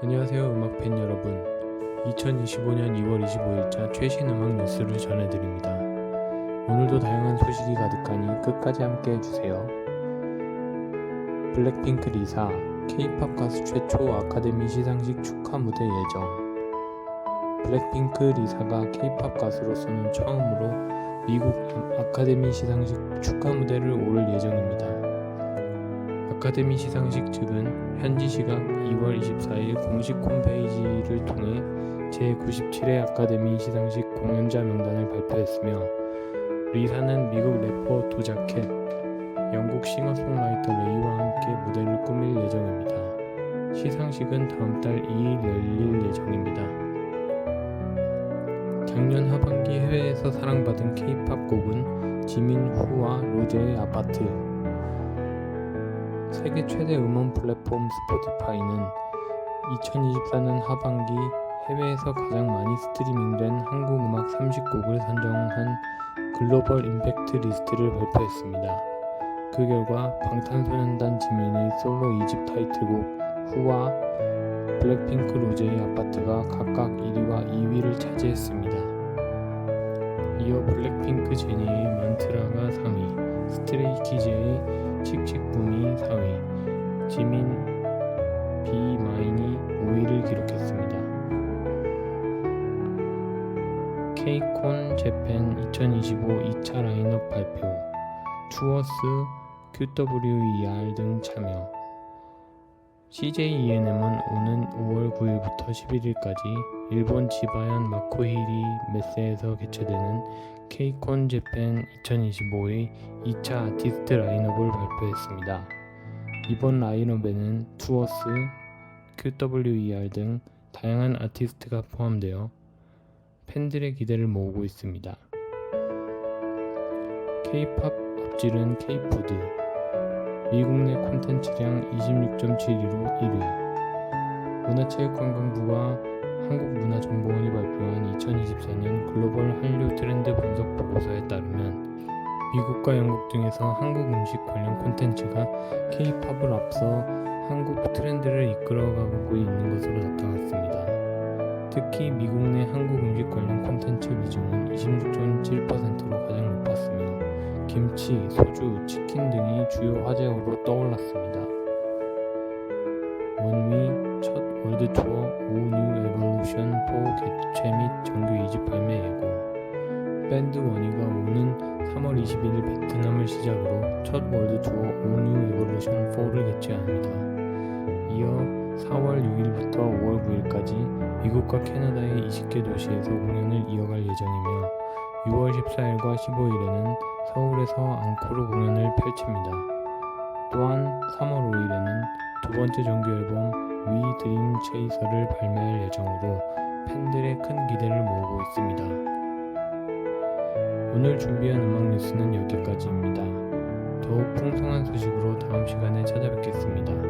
안녕하세요 음악 팬 여러분. 2025년 2월 25일자 최신 음악 뉴스를 전해드립니다. 오늘도 다양한 소식이 가득하니 끝까지 함께 해주세요. 블랙핑크 리사 K-팝 가수 최초 아카데미 시상식 축하 무대 예정. 블랙핑크 리사가 K-팝 가수로서는 처음으로 미국 아카데미 시상식 축하 무대를 오를 예정입니다 아카데미 시상식 측은 현지 시각 2월 24일 공식 홈페이지를 통해 제97회 아카데미 시상식 공연자 명단을 발표했으며 리사는 미국 래퍼 도자켓, 영국 싱어송라이터 레이와 함께 무대를 꾸밀 예정입니다. 시상식은 다음 달 2일 열릴 예정입니다. 작년 하반기 해외에서 사랑받은 K-팝 곡은 지민 후와 로제의 아파트, 세계 최대 음원 플랫폼 스포티파이는 2024년 하반기 해외에서 가장 많이 스트리밍된 한국 음악 30곡을 선정한 글로벌 임팩트 리스트를 발표했습니다. 그 결과 방탄소년단 지민의 솔로 2집 타이틀곡 후와 블랙핑크 로제의 아파트가 각각 1위와 2위를 차지했습니다. 이어 블랙핑크 제니의 만트라가 3위, 스트레이키즈의 칙칙붐이 4위, 지민 비마인이 5위를 기록했습니다. 케이콘 재팬 2025 2차 라인업 발표, 투어스, QWER 등 참여. CJENM은 오는 5월 9일부터 11일까지 일본 지바현 마코히리 메세에서 개최되는 케이콘 재팬 2025의 2차 아티스트 라인업을 발표했습니다. 이번 라인업에는 투어스, QWER 등 다양한 아티스트가 포함되어 팬들의 기대를 모으고 있습니다. K-팝 업질은 K-푸드, 미국 내 콘텐츠량 26.7위로 1위, 문화체육관광부가 한국문화정보원이 발표한 2024년 글로벌 한류 트렌드 분석 보고서에 따르면 미국과 영국 등에서 한국 음식 관련 콘텐츠가 K-팝을 앞서 한국 트렌드를 이끌어가고 있는 것으로 나타났습니다. 특히 미국 내 한국 음식 관련 콘텐츠 비중은 26.7%로 가장 높았으며 김치, 소주, 치킨 등이 주요 화제어로 떠올랐습니다. 원위 첫 월드 투어 오뉴 에볼루션 4 개최 및 정규 2집 발매 예고 밴드 원위가 오는 3월 21일 베트남을 시작으로 첫 월드 투어 오뉴 에볼루션 4를 개최합니다. 이어 4월 6일부터 5월 9일까지 미국과 캐나다의 20개 도시에서 공연을 이어갈 예정이며 6월 14일과 15일에는 서울에서 앙코르 공연을 펼칩니다. 또한 3월 5일에는 두 번째 정규 앨범 위 드림 체이서를 발매할 예정으로 팬들의 큰 기대를 모으고 있습니다. 오늘 준비한 음악 뉴스는 여기까지입니다. 더욱 풍성한 소식으로 다음 시간에 찾아뵙겠습니다.